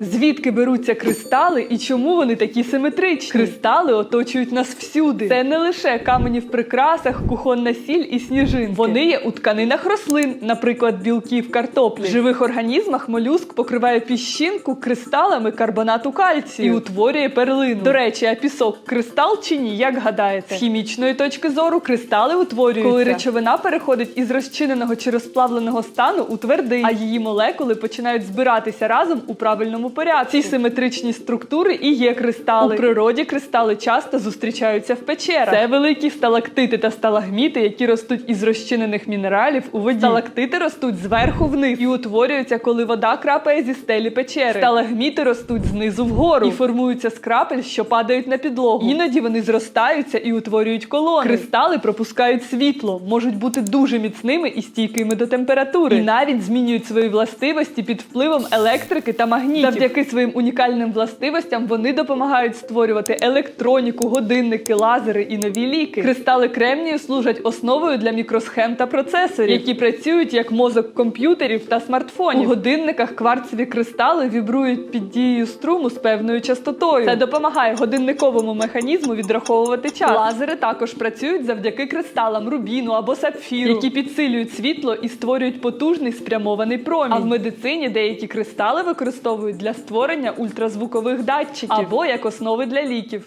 Звідки беруться кристали і чому вони такі симетричні? Кристали оточують нас всюди. Це не лише камені в прикрасах, кухонна сіль і сніжинки. Вони є у тканинах рослин, наприклад, білків картоплі. В живих організмах молюск покриває піщинку кристалами карбонату кальцію і утворює перлину. До речі, а пісок кристал чи ні? Як гадаєте? З хімічної точки зору кристали утворюються, коли речовина переходить із розчиненого чи розплавленого стану у твердий, а її молекули починають збиратися разом у правильному порядку. Ці симетричні структури і є кристали. У природі кристали часто зустрічаються в печерах. Це великі сталактити та сталагміти, які ростуть із розчинених мінералів у воді. Сталактити ростуть зверху вниз і утворюються, коли вода крапає зі стелі печери. Сталагміти ростуть знизу вгору і формуються з крапель, що падають на підлогу. Іноді вони зростаються і утворюють колони. Кристали пропускають світло, можуть бути дуже міцними і стійкими до температури, і навіть змінюють свої властивості під впливом електрики та магнітів. Завдяки своїм унікальним властивостям вони допомагають створювати електроніку, годинники, лазери і нові ліки. Кристали кремнію служать основою для мікросхем та процесорів, які працюють як мозок комп'ютерів та смартфонів. У годинниках кварцеві кристали вібрують під дією струму з певною частотою. Це допомагає годинниковому механізму відраховувати час. Лазери також працюють завдяки кристалам рубіну або сапфіру, які підсилюють світло і створюють потужний спрямований промінь. А в медицині деякі кристали використовують для створення ультразвукових датчиків або як основи для ліків.